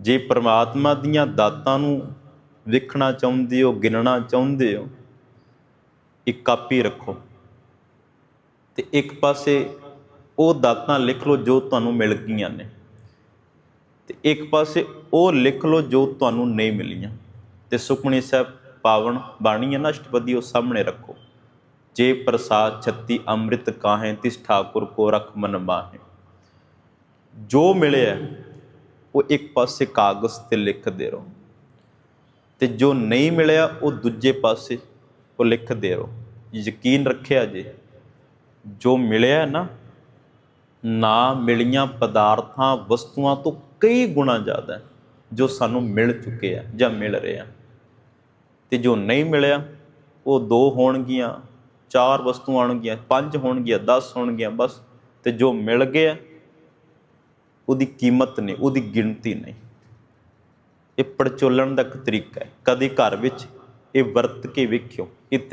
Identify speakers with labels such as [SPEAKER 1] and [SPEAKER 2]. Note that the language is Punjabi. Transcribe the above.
[SPEAKER 1] ਜੇ ਪ੍ਰਮਾਤਮਾ ਦੀਆਂ ਦਾਤਾਂ ਨੂੰ ਵੇਖਣਾ ਚਾਹੁੰਦੇ ਹੋ, ਗਿਣਨਾ ਚਾਹੁੰਦੇ ਹੋ, ਇੱਕ ਕਾਪੀ ਰੱਖੋ ਤੇ ਇੱਕ ਪਾਸੇ ਉਹ ਦਾਤਾਂ ਲਿਖ ਲਓ ਜੋ ਤੁਹਾਨੂੰ ਮਿਲ ਗਈਆਂ ਨੇ ਤੇ ਇੱਕ ਪਾਸੇ ਉਹ ਲਿਖ ਲਓ ਜੋ ਤੁਹਾਨੂੰ ਨਹੀਂ ਮਿਲੀਆਂ ਤੇ ਸੁਖਮਨੀ ਸਾਹਿਬ ਪਾਵਨ ਬਾਣੀ ਹੈ ਨਾ ਅਸ਼ਟਪਦੀ, ਉਹ ਸਾਹਮਣੇ ਰੱਖੋ। ਜੇ ਪ੍ਰਸਾਦ ਛੱਤੀ ਅੰਮ੍ਰਿਤ ਕਾਹੇ ਤਿਸ ਠਾਕੁਰ ਕੋ ਰਖ ਮਨ ਮਾਹੇ। ਜੋ ਮਿਲਿਆ ਉਹ ਇੱਕ ਪਾਸੇ ਕਾਗਜ਼ ਤੇ ਲਿਖਦੇ ਰਹੋ। ਤੇ ਜੋ ਨਹੀਂ ਮਿਲਿਆ, ਉਹ ਦੂਜੇ ਪਾਸੇ ਉਹ ਲਿਖਦੇ ਰਹੋ। ਯਕੀਨ ਰੱਖਿਆ ਜੇ, ਜੋ ਮਿਲਿਆ ਨਾ ਨਾ ਮਿਲੀਆਂ ਪਦਾਰਥਾਂ, ਵਸਤੂਆਂ ਤੋਂ ਕਈ ਗੁਣਾ ਜ਼ਿਆਦਾ ਜੋ ਸਾਨੂੰ ਮਿਲ ਚੁੱਕੇ ਆ ਜਾਂ ਮਿਲ ਰਹੇ ਆ। ਤੇ ਜੋ ਨਹੀਂ ਮਿਲਿਆ, ਉਹ ਦੋ ਹੋਣਗੀਆਂ, ਚਾਰ ਵਸਤੂਆਂ ਆਉਣਗੀਆਂ, ਪੰਜ ਹੋਣਗੀਆਂ 10 ਹੋਣਗੀਆਂ, ਬਸ। ਤੇ ਜੋ ਮਿਲ ਗਿਆ ਉਹਦੀ ਕੀਮਤ ਨਹੀਂ, ਉਹਦੀ ਗਿਣਤੀ ਨਹੀਂ। ਇਹ ਪੜਚੋਲਣ ਦਾ ਇੱਕ ਤਰੀਕਾ ਹੈ। ਕਦੇ ਘਰ ਵਿੱਚ ਇਹ ਵਰਤ ਕੇ ਵੇਖਿਓ ਇਹ ਤਰੀ-